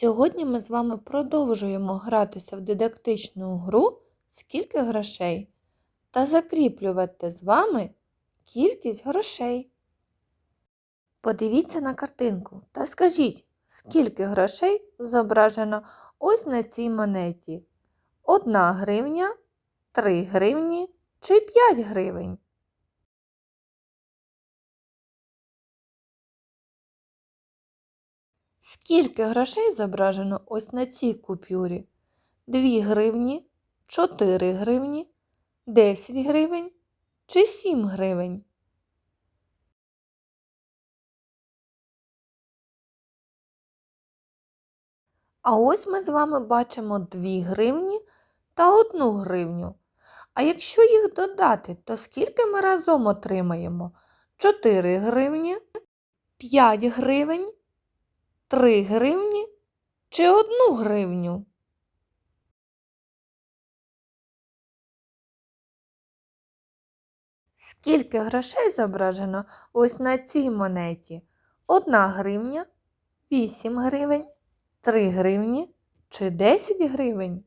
Сьогодні ми з вами продовжуємо гратися в дидактичну гру Скільки грошей та закріплювати з вами кількість грошей. Подивіться на картинку та скажіть, скільки грошей зображено ось на цій монеті. Одна гривня, три гривні чи п'ять гривень. Скільки грошей зображено ось на цій купюрі? 2 гривні, 4 гривні, 10 гривень чи 7 гривень? А ось ми з вами бачимо 2 гривні та 1 гривню. А якщо їх додати, то скільки ми разом отримаємо? 4 гривні, 5 гривень, 3 гривні чи 1 гривню? Скільки грошей зображено ось на цій монеті? 1 гривня, 8 гривень, 3 гривні чи 10 гривень?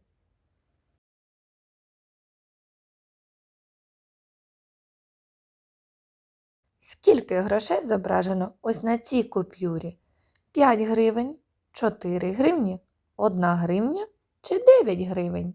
Скільки грошей зображено ось на цій купюрі? 5 гривень, 4 гривні, 1 гривня чи 9 гривень?